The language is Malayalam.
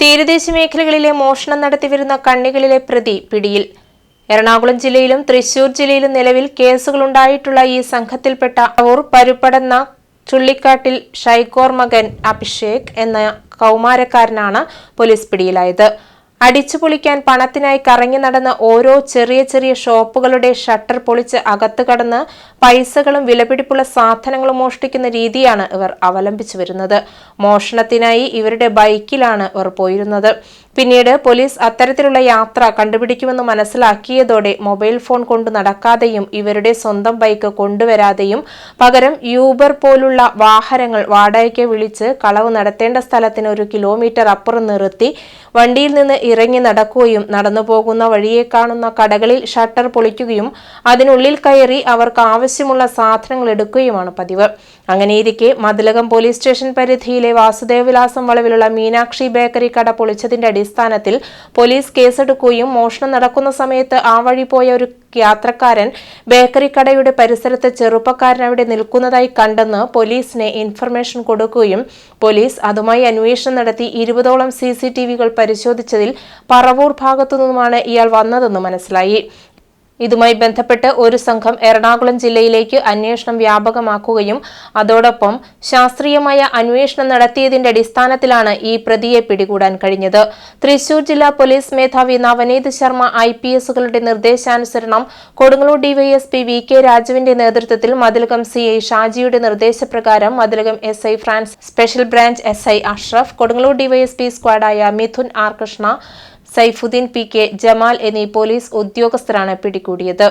തീരദേശ മേഖലകളിലെ മോഷണം നടത്തിവരുന്ന കണ്ണികളിലെ പ്രതി പിടിയിൽ. എറണാകുളം ജില്ലയിലും തൃശൂർ ജില്ലയിലും നിലവിൽ കേസുകളുണ്ടായിട്ടുള്ള ഈ സംഘത്തിൽപ്പെട്ട അവർ പരുപ്പടന്ന ചുള്ളിക്കാട്ടിൽ ഷൈക്കോർ മകൻ അഭിഷേക് എന്ന കൗമാരക്കാരനാണ് പോലീസ് പിടിയിലായത്. അടിച്ചു പൊളിക്കാൻ പണത്തിനായി കറങ്ങി നടന്ന ഓരോ ചെറിയ ചെറിയ ഷോപ്പുകളുടെ ഷട്ടർ പൊളിച്ച് അകത്തു കടന്ന് പൈസകളും വിലപിടിപ്പുള്ള സാധനങ്ങളും മോഷ്ടിക്കുന്ന രീതിയാണ് ഇവർ അവലംബിച്ചു വരുന്നത്. മോഷണത്തിനായി ഇവരുടെ ബൈക്കിലാണ് ഇവർ പോയിരുന്നത്. പിന്നീട് പോലീസ് അത്തരത്തിലുള്ള യാത്ര കണ്ടുപിടിക്കുമെന്ന് മനസ്സിലാക്കിയതോടെ മൊബൈൽ ഫോൺ കൊണ്ട് നടക്കാതെയും ഇവരുടെ സ്വന്തം ബൈക്ക് കൊണ്ടുവരാതെയും പകരം യൂബർ പോലുള്ള വാഹനങ്ങൾ വാടകയ്ക്ക് വിളിച്ച് കളവ് നടത്തേണ്ട സ്ഥലത്തിന് ഒരു കിലോമീറ്റർ അപ്പുറം നിർത്തി വണ്ടിയിൽ നിന്ന് ഇറങ്ങി നടക്കുകയും നടന്നു പോകുന്ന വഴിയെ കാണുന്ന കടകളിൽ ഷട്ടർ പൊളിക്കുകയും അതിനുള്ളിൽ കയറി അവർക്ക് ആവശ്യമുള്ള സാധനങ്ങൾ എടുക്കുകയുമാണ് പതിവ്. അങ്ങനെയിരിക്കെ മതിലകം പോലീസ് സ്റ്റേഷൻ പരിധിയിലെ വാസുദേവവിലാസം വളവിലുള്ള മീനാക്ഷി ബേക്കറി കട പൊളിച്ചതിന്റെ അടിസ്ഥാനത്തിൽ പോലീസ് കേസെടുക്കുകയും മോഷണം നടക്കുന്ന സമയത്ത് ആ വഴി പോയ ഒരു യാത്രക്കാരൻ ബേക്കറി കടയുടെ പരിസരത്ത് ചെറുപ്പക്കാരൻ അവിടെ നിൽക്കുന്നതായി കണ്ടെന്ന് പോലീസിനെ ഇൻഫർമേഷൻ കൊടുക്കുകയും പോലീസ് അതുമായി അന്വേഷണം നടത്തി ഇരുപതോളം സി സി ടി വികൾ പരിശോധിച്ചതിൽ പറവൂർ ഭാഗത്തു നിന്നുമാണ് ഇയാൾ വന്നതെന്ന് മനസ്സിലായി. ഇതുമായി ബന്ധപ്പെട്ട് ഒരു സംഘം എറണാകുളം ജില്ലയിലേക്ക് അന്വേഷണം വ്യാപകമാക്കുകയും അതോടൊപ്പം ശാസ്ത്രീയമായ അന്വേഷണം നടത്തിയതിന്റെ അടിസ്ഥാനത്തിലാണ് ഈ പ്രതിയെ പിടികൂടാൻ കഴിഞ്ഞത്. തൃശൂർ ജില്ലാ പോലീസ് മേധാവി നവനീത് ശർമ്മ ഐ പി എസുകളുടെ നിർദ്ദേശാനുസരണം കൊടുങ്ങല്ലൂർ ഡിവൈഎസ്പി വി കെ രാജുവിന്റെ നേതൃത്വത്തിൽ മതിലകം സി ഐ ഷാജിയുടെ നിർദ്ദേശപ്രകാരം Mathilakam S I Frans special branch S I Ashraf Kodungallur DYSP സ്ക്വാഡായ Mithun R Krishna Saifuddin P K Jamal എന്നീ പോലീസ് ഉദ്യോഗസ്ഥരാണ് പിടികൂടിയത്